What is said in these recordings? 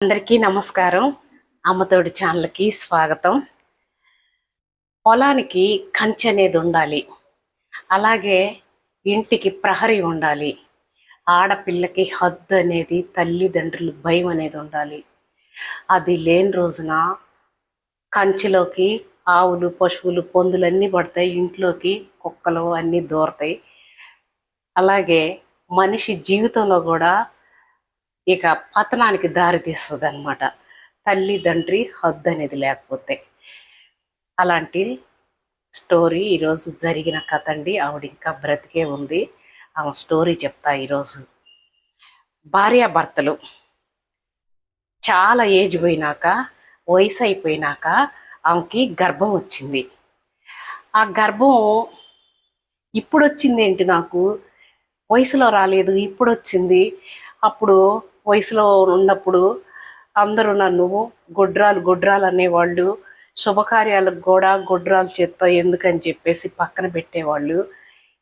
అందరికీ నమస్కారం. అమ్మతోడి ఛానల్కి స్వాగతం. పొలానికి కంచె అనేది ఉండాలి. అలాగే ఇంటికి ప్రహరీ ఉండాలి. ఆడపిల్లకి హద్దు అనేది తల్లిదండ్రులు భయం అనేది ఉండాలి. అది లేని రోజున కంచెలోకి ఆవులు పశువులు పందులు అన్నీ పడతాయి. ఇంట్లోకి కుక్కలు అన్నీ దూరతాయి. అలాగే మనిషి జీవితంలో కూడా ఇక పతనానికి దారి తీస్తుంది అనమాట తల్లిదండ్రి హద్దు అనేది లేకపోతే. అలాంటి స్టోరీ ఈరోజు జరిగిన కథ అండి. ఆవిడ ఇంకా బ్రతికే ఉంది. ఆమె స్టోరీ చెప్తా ఈరోజు. భార్యాభర్తలు చాలా ఏజ్ పోయినాక వయసు అయిపోయినాక ఆమెకి గర్భం వచ్చింది. ఆ గర్భం ఇప్పుడు వచ్చింది ఏంటి నాకు? వయసులో రాలేదు ఇప్పుడు వచ్చింది అప్పుడు వయసులో ఉన్నప్పుడు అందరూ నన్ను గొడ్రాలు గొడ్రాలు అనేవాళ్ళు శుభకార్యాలకు కూడా గొడ్రాలు చేత్తో ఎందుకని చెప్పేసి పక్కన పెట్టేవాళ్ళు.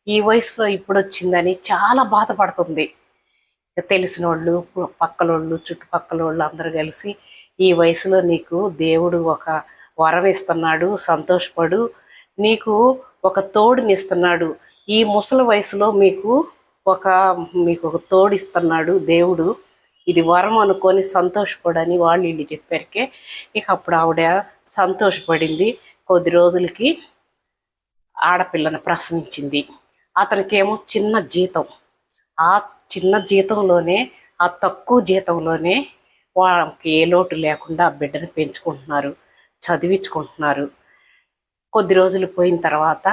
ఈ వయసులో ఇప్పుడు వచ్చిందని చాలా బాధపడుతుంది. తెలిసిన వాళ్ళు పక్కలోళ్ళు చుట్టుపక్కల వాళ్ళు అందరూ కలిసి ఈ వయసులో నీకు దేవుడు ఒక వరం ఇస్తున్నాడు సంతోషపడు నీకు ఒక తోడుని ఇస్తున్నాడు. ఈ ముసలి వయసులో మీకు ఒక మీకు ఒక తోడు ఇస్తున్నాడు దేవుడు. ఇది వరం అనుకొని సంతోషపడని వాళ్ళు వీళ్ళు చెప్పారుకే. ఇక అప్పుడు ఆవిడ సంతోషపడింది. కొద్ది రోజులకి ఆడపిల్లను ప్రసవించింది. అతనికేమో చిన్న జీతం. ఆ చిన్న జీతంలోనే ఆ తక్కువ జీతంలోనే వాళ్ళకి ఏ లోటు లేకుండా ఆ బిడ్డను పెంచుకుంటున్నారు చదివించుకుంటున్నారు. కొద్ది రోజులు పోయిన తర్వాత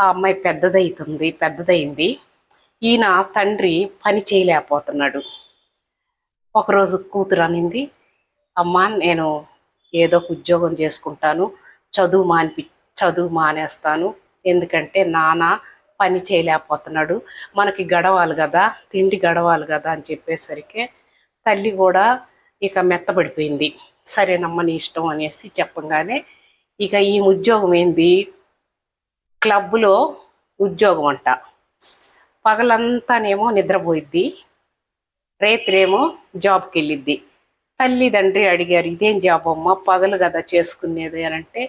ఆ అమ్మాయి పెద్దదవుతుంది పెద్దదైంది. ఈయన తండ్రి పని చేయలేకపోతున్నాడు. ఒకరోజు కూతురు అనింది అమ్మ నేను ఏదో ఒక ఉద్యోగం చేసుకుంటాను చదువు మానిపి చదువు మానేస్తాను. ఎందుకంటే నాన్న పని చేయలేకపోతున్నాడు. మనకి గడవాలి కదా తిండి గడవాలి కదా అని చెప్పేసరికి తల్లి కూడా ఇక మెత్తబడిపోయింది. సరేనమ్మ నీ ఇష్టం అనేసి చెప్పగానే ఇక ఈ ఉద్యోగం ఏంది? క్లబ్లో ఉద్యోగం అంట. పగలంతానేమో నిద్రపోయిద్ది. రేత్రేమో జాబ్కి వెళ్ళిద్ది తల్లిదండ్రి అడిగారు ఇదేం జాబ్ అమ్మా? పగలు కదా చేసుకునేది అని అంటే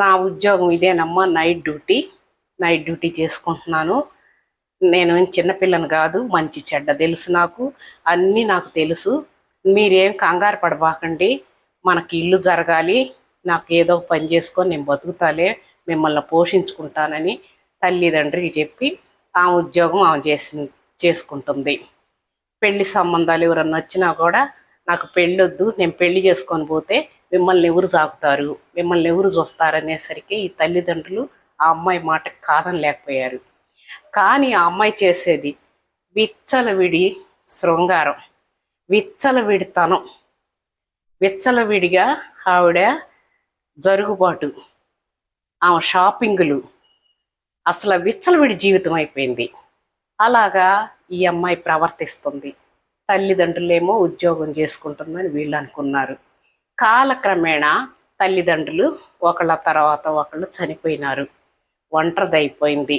నా ఉద్యోగం ఇదేనమ్మా నైట్ డ్యూటీ నైట్ డ్యూటీ చేసుకుంటున్నాను. నేను చిన్నపిల్లను చిన్నపిల్లని కాదు మంచి చెడ్డ తెలుసు నాకు అన్నీ నాకు తెలుసు. మీరేం కంగారు పడబాకండి. మనకి ఇల్లు జరగాలి నాకు ఏదో ఒక పని చేసుకొని నేను బతుకుతాలే మిమ్మల్ని పోషించుకుంటానని తల్లిదండ్రికి చెప్పి ఆ ఉద్యోగం ఆమె చేసి చేసుకుంటుంది. పెళ్ళి సంబంధాలు ఎవరన్నా వచ్చినా కూడా నాకు పెళ్ళొద్దు నేను పెళ్ళి చేసుకొని పోతే మిమ్మల్ని ఎవరు సాగుతారు మిమ్మల్ని ఎవరు చూస్తారనేసరికి ఈ తల్లిదండ్రులు ఆ అమ్మాయి మాట కాదని లేకపోయారు. కానీ ఆ అమ్మాయి చేసేది విచ్చలవిడి శృంగారం విచ్చలవిడితనం. విచ్చలవిడిగా ఆవిడ జరుగుబాటు ఆమె షాపింగులు. అసలు విచ్చలవిడి జీవితం అయిపోయింది. అలాగా ఈ అమ్మాయి ప్రవర్తిస్తుంది. తల్లిదండ్రులేమో ఉద్యోగం చేసుకుంటుందని వీళ్ళు అనుకున్నారు. కాలక్రమేణా తల్లిదండ్రులు ఒకళ్ళ తర్వాత ఒకళ్ళు చనిపోయినారు. ఒంటరిదైపోయింది.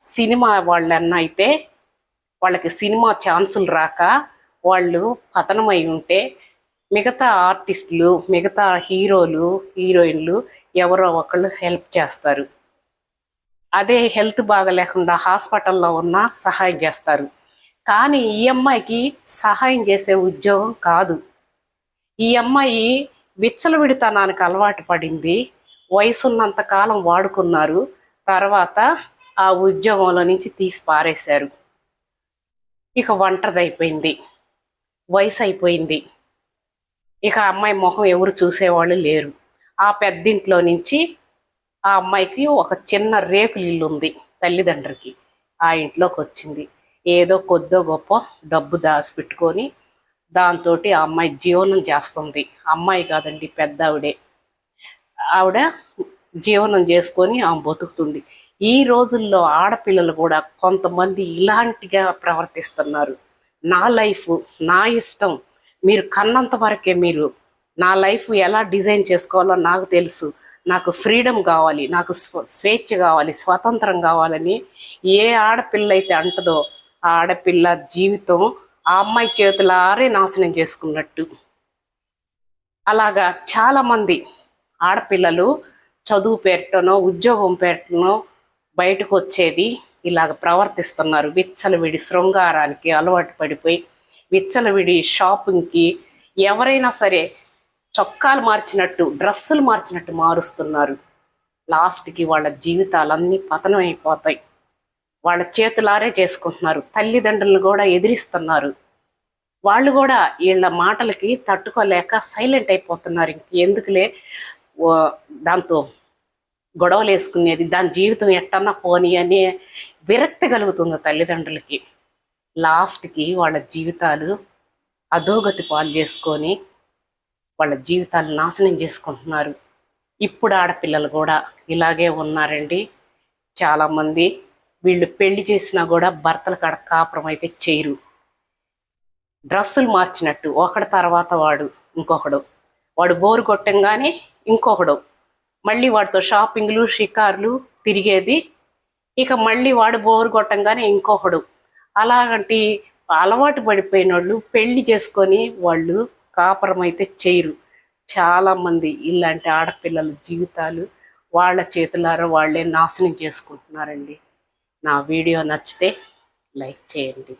సినిమా వాళ్ళన్న అయితే వాళ్ళకి సినిమా ఛాన్సులు రాక వాళ్ళు పతనమై ఉంటే మిగతా ఆర్టిస్టులు మిగతా హీరోలు హీరోయిన్లు ఎవరో ఒకళ్ళు హెల్ప్ చేస్తారు. అదే హెల్త్ బాగలేకుండా హాస్పిటల్లో ఉన్నా సహాయం చేస్తారు. కానీ ఈ అమ్మాయికి సహాయం చేసే ఉద్యోగం కాదు. ఈ అమ్మాయి విచ్చలవిడితనానికి అలవాటు పడింది. వయసున్నంత కాలం వాడుకున్నారు. తర్వాత ఆ ఉద్యోగంలో నుంచి తీసి పారేశారు. ఇక ఒంటరిదైపోయింది. వయసు అయిపోయింది ఇక అమ్మాయి మొహం ఎవరు చూసేవాళ్ళు లేరు. ఆ పెద్దింట్లో నుంచి ఆ అమ్మాయికి ఒక చిన్న రేకులు ఇల్లు ఉంది తల్లిదండ్రులకి. ఆ ఇంట్లోకి వచ్చింది. ఏదో కొద్దో గొప్ప డబ్బు దాచిపెట్టుకొని దాంతో ఆ అమ్మాయి జీవనం చేస్తుంది. అమ్మాయి కాదండి పెద్ద ఆవిడే ఆవిడ జీవనం చేసుకొని ఆమె బతుకుతుంది. ఈ రోజుల్లో ఆడపిల్లలు కూడా కొంతమంది ఇలాంటిగా ప్రవర్తిస్తున్నారు. నా లైఫ్ నా ఇష్టం. మీరు కన్నంత వరకే మీరు నా లైఫ్ ఎలా డిజైన్ చేసుకోవాలో నాకు తెలుసు. నాకు ఫ్రీడమ్ కావాలి నాకు స్వ- స్వేచ్ఛ కావాలి స్వాతంత్రం కావాలని ఏ ఆడపిల్ల అయితే అంటదో ఆ ఆడపిల్ల జీవితం ఆ అమ్మాయి చేతులారే నాశనం చేసుకున్నట్టు. అలాగా చాలామంది ఆడపిల్లలు చదువు పేరటనో ఉద్యోగం పేరటనో బయటకు వచ్చేది ఇలాగ ప్రవర్తిస్తున్నారు. విచ్చలవిడి శృంగారానికి అలవాటు పడిపోయి విచ్చలవిడి షాపింగ్కి ఎవరైనా సరే చొక్కాలు మార్చినట్టు డ్రెస్సులు మార్చినట్టు మారుస్తున్నారు. లాస్ట్కి వాళ్ళ జీవితాలన్నీ పతనం అయిపోతాయి. వాళ్ళ చేతులారే చేసుకుంటున్నారు. తల్లిదండ్రులను కూడా ఎదిరిస్తున్నారు. వాళ్ళు కూడా వీళ్ళ మాటలకి తట్టుకోలేక సైలెంట్ అయిపోతున్నారు. ఇంక ఎందుకులే? ఓ దాంతో గొడవలు వేసుకునేది దాని జీవితం ఎట్టన్నా పోని అనే విరక్తి కలుగుతుంది తల్లిదండ్రులకి. లాస్ట్కి వాళ్ళ జీవితాలు అధోగతి పాలు చేసుకొని వాళ్ళ జీవితాలు నాశనం చేసుకుంటున్నారు. ఇప్పుడు ఆడపిల్లలు కూడా ఇలాగే ఉన్నారండి. చాలామంది వీళ్ళు పెళ్ళి చేసినా కూడా భర్తల కాడ కాపురం అయితే చేయరు. డ్రెస్సులు మార్చినట్టు ఒకడి తర్వాత వాడు ఇంకొకడు. వాడు బోరు కొట్టంగానే ఇంకొకడు. మళ్ళీ వాడితో షాపింగ్లు షికార్లు తిరిగేది ఇక మళ్ళీ వాడు బోరు కొట్టంగానే ఇంకొకడు. అలాగంటి అలవాటు పడిపోయిన వాళ్ళు పెళ్ళి చేసుకొని వాళ్ళు కాపురం అయితే చేయరు. చాలామంది ఇలాంటి ఆడపిల్లల జీవితాలు వాళ్ళ చేతులారా వాళ్ళే నాశనం చేసుకుంటున్నారండి. నా వీడియో నచ్చితే లైక్ చేయండి.